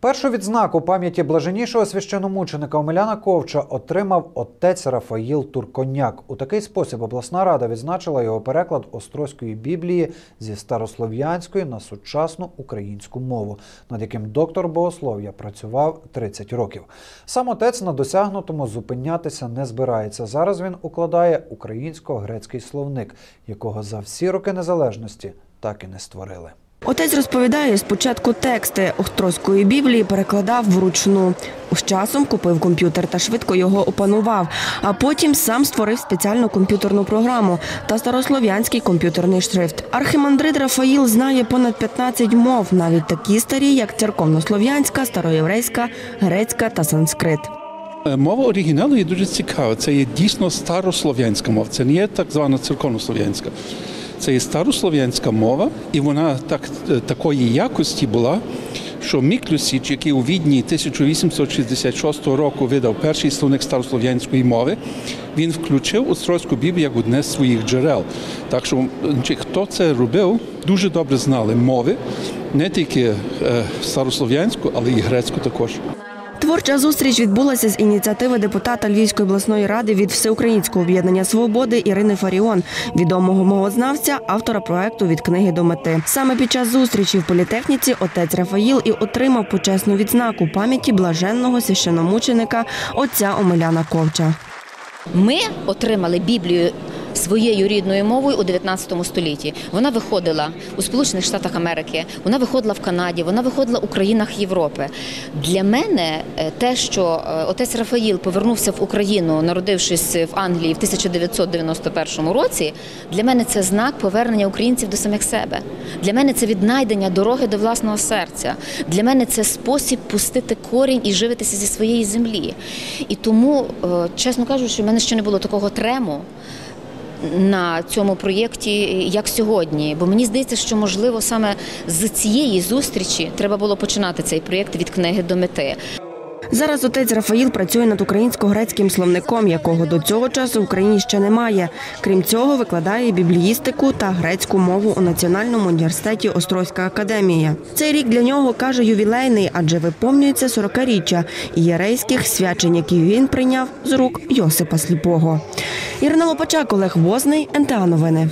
Першу відзнаку пам'яті блаженнішого священомученика Омеляна Ковча отримав отець Рафаїл Турконяк. У такий спосіб обласна рада відзначила його переклад Острозької біблії зі старослов'янської на сучасну українську мову, над яким доктор богослов'я працював 30 років. Сам отець на досягнутому зупинятися не збирається. Зараз він укладає українсько-грецький словник, якого за всі роки незалежності так і не створили. Отець розповідає, спочатку тексти Острозької біблії перекладав вручну. З часом купив комп'ютер та швидко його опанував, а потім сам створив спеціальну комп'ютерну програму та старослов'янський комп'ютерний шрифт. Архімандрит Рафаїл знає понад 15 мов, навіть такі старі, як церковнослов'янська, староєврейська, грецька та санскрит. Е, Мова оригіналу є дуже цікава. Це є дійсно старослов'янська мова. Це не є так звана церковнослов'янська. Це є старослов'янська мова, і вона так, е, такої якості була, що Міклюсіч, який у Відні 1866 року видав перший словник старослов'янської мови, він включив Острозьку Біблію як одне з своїх джерел. Так що хто це робив, дуже добре знали мови, не тільки е, старослов'янську, але й грецьку також. Творча зустріч відбулася з ініціативи депутата Львівської обласної ради від Всеукраїнського об'єднання свободи Ірини Фаріон, відомого мовознавця, автора проекту від книги до мети. Саме під час зустрічі в політехніці отець Рафаїл і отримав почесну відзнаку пам'яті блаженного священомученика отця Омеляна Ковча. Ми отримали Біблію своєю рідною мовою у 19 столітті. Вона виходила у Сполучених Штатах Америки, вона виходила в Канаді, вона виходила у країнах Європи. Для мене е, те, що е, отець Рафаїл повернувся в Україну, народившись в Англії в 1991 році, для мене це знак повернення українців до самих себе. Для мене це віднайдення дороги до власного серця. Для мене це спосіб пустити корінь і живитися зі своєї землі. І тому, е, чесно кажучи, в мене ще не було такого трему на цьому проєкті, як сьогодні. Бо мені здається, що можливо саме з цієї зустрічі треба було починати цей проєкт від книги до мети. Зараз отець Рафаїл працює над українсько-грецьким словником, якого до цього часу в Україні ще немає. Крім цього, викладає бібліїстику та грецьку мову у Національному університеті Острозька академія. Цей рік для нього каже ювілейний, адже виповнюється 40-річчя єрейських свячень, які він прийняв з рук Йосипа Сліпого. Ірина Лопачак, Олег Возний, НТА Новини.